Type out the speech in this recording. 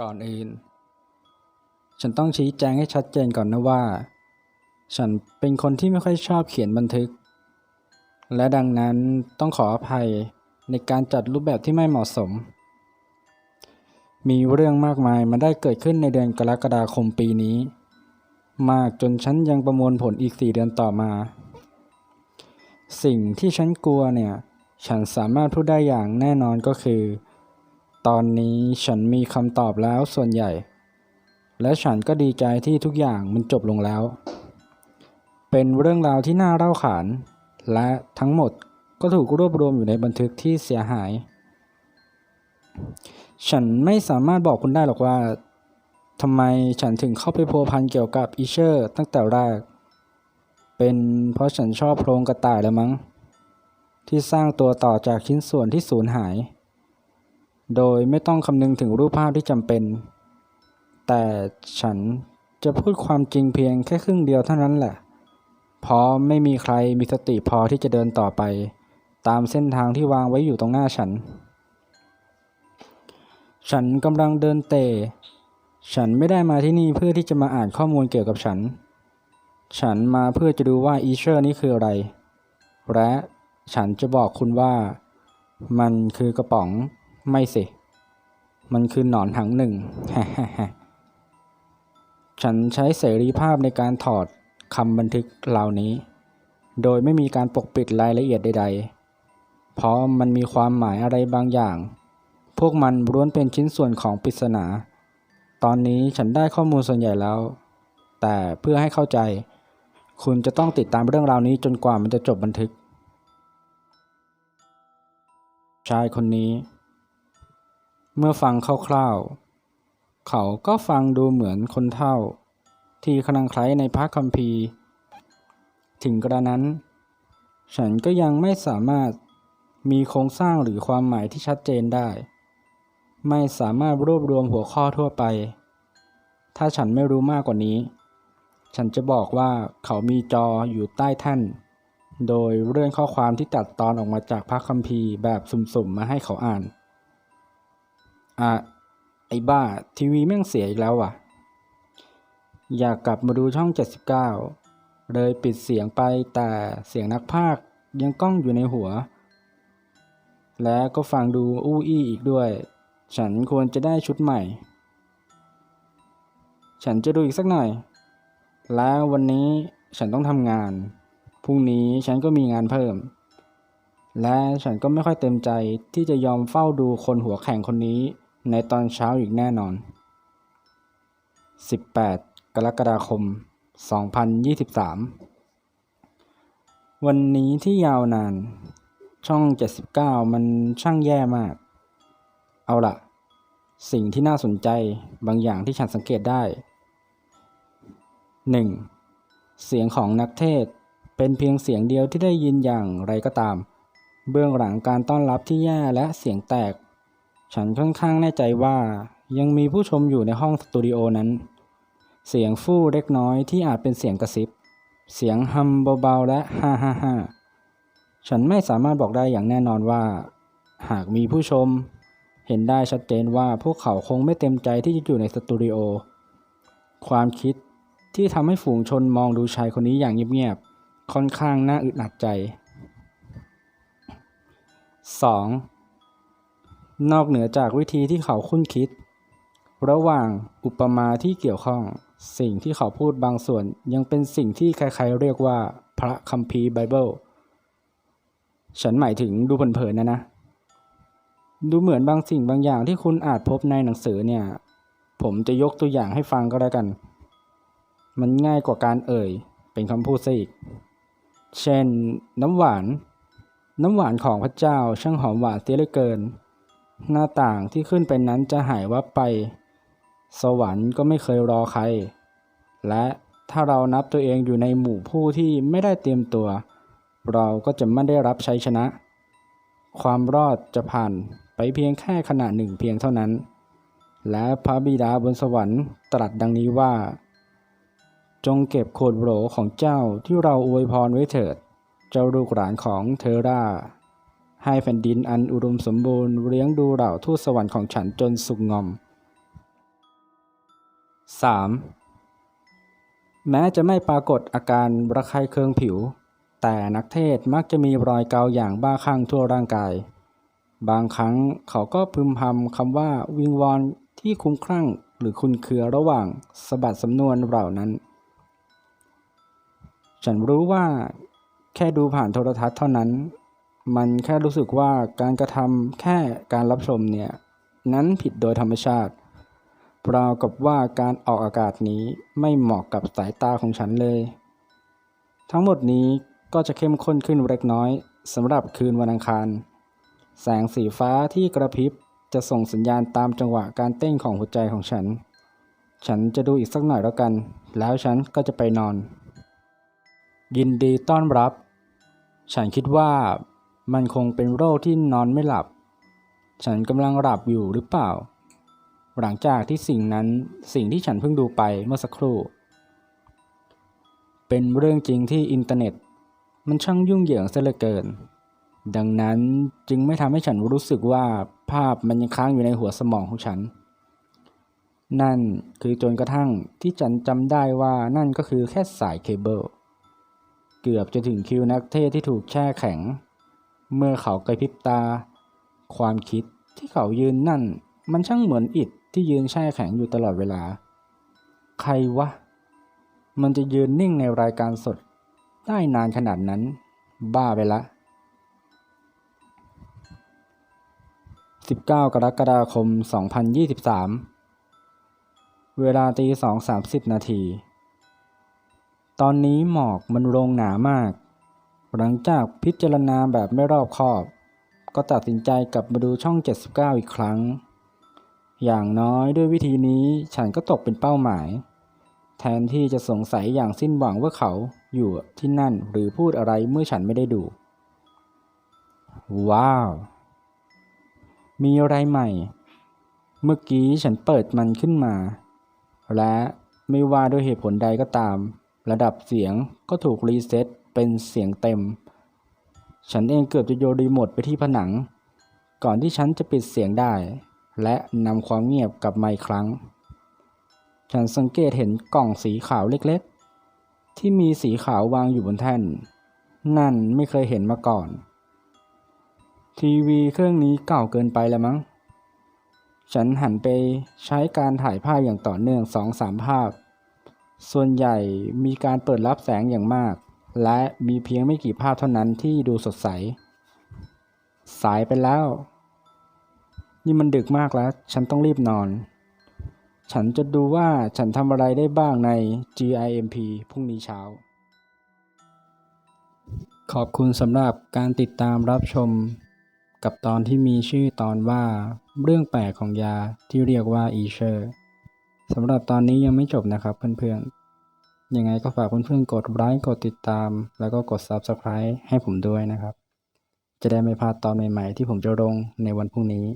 ก่อนอื่น ฉันต้องชี้แจงให้ชัดเจนก่อนนะว่า ฉันเป็นคนที่ไม่ค่อยชอบเขียนบันทึก และดังนั้นต้องขออภัยในการจัดรูปแบบที่ไม่เหมาะสม มีเรื่องมากมายมาได้เกิดขึ้นในเดือนกรกฎาคมปีนี้ มากจนฉันยังประมวลผลอีกสี่เดือนต่อมา สิ่งที่ฉันกลัวเนี่ย ฉันสามารถพูดได้อย่างแน่นอนก็คือ ตอนนี้ฉันมีคำตอบแล้วส่วนใหญ่ และฉันก็ดีใจที่ทุกอย่างมันจบลงแล้ว เป็นเรื่องราวที่น่าเล่าขาน และทั้งหมดก็ถูกรวบรวมอยู่ในบันทึกที่เสียหาย ฉันไม่สามารถบอกคุณได้หรอกว่าทำไมฉันถึงเข้าไปพัวพันเกี่ยวกับอีเชอร์ตั้งแต่แรก เป็นเพราะฉันชอบโพรงกระต่ายแล้วมั้ง ที่สร้างตัวต่อจากชิ้นส่วนที่สูญหาย โดยไม่ต้องคำนึงถึงรูปภาพที่จำเป็น แต่ฉันจะพูดความจริงเพียงแค่ครึ่งเดียวเท่านั้นแหละ เพราะไม่มีใครมีสติพอที่จะเดินต่อไป ตามเส้นทางที่วางไว้อยู่ตรงหน้าฉัน ฉันกำลังเดินเตะฉันไม่ได้มาที่นี่เพื่อที่จะมาอ่านข้อมูลเกี่ยวกับฉัน ฉันมาเพื่อจะดูว่าอีเชอร์นี้คืออะไร และฉันจะบอกคุณว่า มันคือกระป๋อง ไม่สิ มันคือหนอนหังหนึ่ง ฉันใช้เสรีภาพในการถอดคำบันทึกเหล่านี้ โดยไม่มีการปกปิดรายละเอียดใด ๆ เพราะมันมีความหมายอะไรบางอย่าง พวกมันล้วนเป็นชิ้นส่วนของปริศนา ตอนนี้ฉันได้ข้อมูลส่วนใหญ่แล้ว แต่เพื่อให้เข้าใจ คุณจะต้องติดตามเรื่องราวนี้จนกว่ามันจะจบบันทึกชายคนนี้ เมื่อฟังคร่าวๆ เขาก็ฟังดูเหมือนคนเฒ่า ที่คลังไคล้ในพระคัมภีร์ ถึงกระนั้น ฉันก็ยังไม่สามารถมีโครงสร้างหรือความหมายที่ชัดเจนได้ ไม่สามารถรวบรวมหัวข้อทั่วไป ถ้าฉันไม่รู้มากกว่านี้ ฉันจะบอกว่าเขามีจออยู่ใต้ท่าน โดยเรื่องข้อความที่ตัดตอนออกมาจากพระคัมภีร์แบบสุ่มๆมาให้เขาอ่าน อะไอ้บ้า ทีวีแม่งเสียอีกแล้วว่ะ อยากกลับมาดูช่อง 79 เลยปิดเสียงไปแต่เสียงนักพากย์ยังก้องอยู่ในหัว และก็ฟังดูอู้อี้อีกด้วย ฉันควรจะได้ชุดใหม่ ฉันจะดูอีกสักหน่อย แล้ววันนี้ฉันต้องทำงาน พรุ่งนี้ฉันก็มีงานเพิ่ม และฉันก็ไม่ค่อยเต็มใจที่จะยอมเฝ้าดูคนหัวแข็งคนนี้ ในตอนเช้าอีกแน่นอน 18 กรกฎาคม 2023 วันนี้ที่ยาวนาน ช่อง 79 มันช่างแย่มาก เอาล่ะสิ่งที่น่าสนใจบางอย่างที่ฉันสังเกตได้ 1. เสียงของนักเทศเป็นเพียงเสียงเดียวที่ได้ยินอย่างไรก็ตาม เบื้องหลังการต้อนรับที่แย่และเสียงแตก ฉันค่อนข้างแน่ใจว่ายังมีผู้ชมอยู่ในห้องสตูดิโอนั้น เสียงฟู่เล็กน้อยที่อาจเป็นเสียงกระซิบ เสียงฮัมเบาๆและฮ่าฮ่าฮ่าฉันไม่สามารถบอกได้อย่างแน่นอนว่า หากมีผู้ชม เห็นได้ชัดเจนว่าพวกเขาคงไม่เต็มใจที่จะอยู่ในสตูดิโอ ความคิดที่ทำให้ฝูงชนมองดูชายคนนี้อย่างเงียบๆ ค่อนข้างน่าอึดอัดใจ 2. นอกเหนือจากวิธีที่เขาคุ้นคิด ระหว่างอุปมาที่เกี่ยวข้อง สิ่งที่เขาพูดบางส่วนยังเป็นสิ่งที่ใครๆเรียกว่าพระคัมภีร์ไบเบิล ฉันหมายถึงดูเผินๆนะนะ ดูเหมือนบางสิ่งบางอย่างที่คุณอาจพบในหนังสือเนี่ย ผมจะยกตัวอย่างให้ฟังก็แล้วกัน มันง่ายกว่าการเอ่ย เป็นคำพูดซะอีก เช่น น้ำหวาน น้ำหวานของพระเจ้าช่างหอมหวานเสียเหลือเกิน หน้าต่างที่ขึ้นไปนั้นจะหายวับไป สวรรค์ก็ไม่เคยรอใคร และถ้าเรานับตัวเองอยู่ในหมู่ผู้ที่ไม่ได้เตรียมตัว เราก็จะไม่ได้รับชัยชนะ ความรอดจะผ่านไปเพียงแค่ขณะหนึ่งเพียงเท่านั้น และพระบิดาบนสวรรค์ตรัสดังนี้ว่า จงเก็บโคดโหลของเจ้าที่เราอวยพรไว้เถิด เจ้าลูกหลานของเทอรา ให้แผ่นดินอันอุดมสมบูรณ์เลี้ยงดูเหล่าทูตสวรรค์ของฉันจนสุกงอม 3. แม้จะไม่ปรากฏอาการระคายเคืองผิว แต่นักเทศมักจะมีรอยเกาอย่างบ้าคลั่งทั่วร่างกาย บางครั้งเขาก็พึมพำคำว่าวิงวอนที่คุ้มคลั่งหรือคุณเคือระหว่างสบัดสำนวนเหล่านั้น ฉันรู้ว่าแค่ดูผ่านโทรทัศน์เท่านั้น มันแค่รู้สึกว่าการกระทำแค่การรับชมเนี่ย นั้นผิดโดยธรรมชาติราวกับว่าการออกอากาศนี้ไม่เหมาะกับสายตาของฉันเลย ทั้งหมดนี้ก็จะเข้มข้นขึ้นเล็กน้อยสำหรับคืนวันอังคาร แสงสีฟ้าที่กระพริบจะส่งสัญญาณตามจังหวะการเต้นของหัวใจของฉัน ฉันจะดูอีกสักหน่อยแล้วกัน แล้วฉันก็จะไปนอน ยินดีต้อนรับ ฉันคิดว่า มันคงเป็นโรคที่นอนไม่หลับ ฉันกำลังหลับอยู่หรือเปล่า หลังจากที่สิ่งนั้นสิ่งที่ฉันเพิ่งดูไปเมื่อสักครู่ เป็นเรื่องจริงที่อินเทอร์เน็ต มันช่างยุ่งเหยิงเสียเหลือเกิน ดังนั้นจึงไม่ทำให้ฉันรู้สึกว่าภาพมันยังค้างอยู่ในหัวสมองของฉัน นั่นคือจนกระทั่งที่ฉันจำได้ว่านั่นก็คือแค่สายเคเบิลเกือบจะถึงคิวนักเทศที่ถูกแช่แข็ง เมื่อเขากระพริบตา ความคิดที่เขายืนนั่น มันช่างเหมือนอิฐที่ยืนแช่แข็งอยู่ตลอดเวลา ใครวะ มันจะยืนนิ่งในรายการสด ได้นานขนาดนั้น บ้าไปละ 19 กรกฎาคม 2023 เวลาตีสองสามสิบนาที ตอนนี้หมอกมันลงหนามาก หลังจากพิจารณาแบบไม่รอบคอบ ก็ตัดสินใจกลับมาดูช่อง 79 อีกครั้ง อย่างน้อยด้วยวิธีนี้ฉันก็ตกเป็นเป้าหมาย แทนที่จะสงสัยอย่างสิ้นหวังว่าเขาอยู่ที่นั่นหรือพูดอะไรเมื่อฉันไม่ได้ดู ว้าว มีอะไรใหม่ เมื่อกี้ฉันเปิดมันขึ้นมา และไม่ว่าด้วยเหตุผลใดก็ตาม ระดับเสียงก็ถูกรีเซ็ต เป็นเสียงเต็ม ฉันเองเกือบจะโยนรีโมทไปที่ผนัง ก่อนที่ฉันจะปิดเสียงได้ และนำความเงียบกลับมาอีกครั้ง ฉันสังเกตเห็นกล่องสีขาวเล็กๆ ที่มีสีขาววางอยู่บนแท่น นั่นไม่เคยเห็นมาก่อน ทีวีเครื่องนี้เก่าเกินไปแล้วมั้ง ฉันหันไปใช้การถ่ายภาพอย่างต่อเนื่องสองสามภาพส่วนใหญ่มีการเปิดรับแสงอย่างมาก และมีเพียงไม่กี่ภาพเท่านั้นที่ดูสดใส สายไปแล้ว นี่มันดึกมากแล้ว ฉันต้องรีบนอน ฉันจะดูว่าฉันทำอะไรได้บ้างใน GIMP พรุ่งนี้เช้า ขอบคุณสำหรับการติดตามรับชม กับตอนที่มีชื่อตอนว่า เรื่องแปลกของยาที่เรียกว่าอีเชอร์สำหรับตอนนี้ยังไม่จบนะครับเพื่อนๆ ยังไงก็ฝากเพื่อนๆกดไลค์กดติดตาม แล้วก็กด Subscribe ให้ผมด้วยนะครับ จะได้ไม่พลาดตอนใหม่ๆที่ผมจะลงในวันพรุ่งนี้